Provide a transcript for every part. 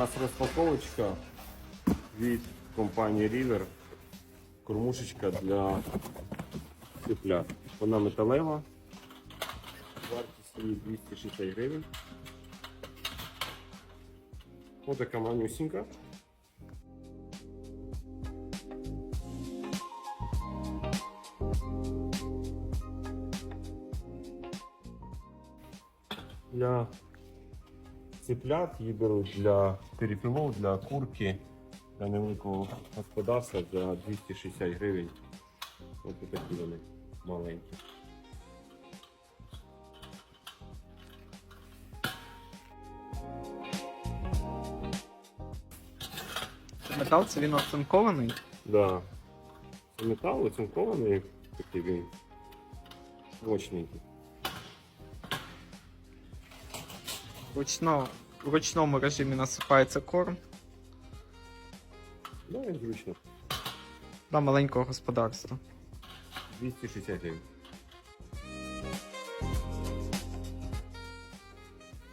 нас розпаковочка від компанії River. Кормушечка для цыплят. Вона металева. Вартість її 260 гривень. Ось така манюсінька. Для цыплят її беруть для перепілов, для курки, для невеликого господарства за 260 гривень. Ось такі вони маленькі. Метал це він оцинкований. Да. Це метал оцинкований, такий він мощненький. Ручно, в ручному режимі насипається корм Ну і зручно. для маленького господарства. 260 гривень.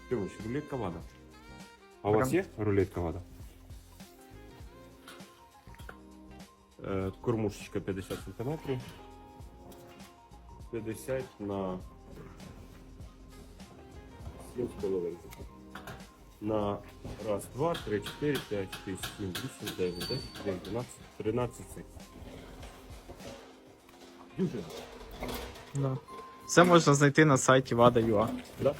Тимоч, рулетка вода. А у вас Прям. є рулетка вода? Е, Кормушечка 50 сантиметрів. 50 на 7 з. На раз, два, три, чотири, п'ять, шість, сім, вісім, дев'ять, десять, один, дванадцять, тринадцять цих. Дюжина. Да. Все можна знайти на сайті WADA.ua. Да?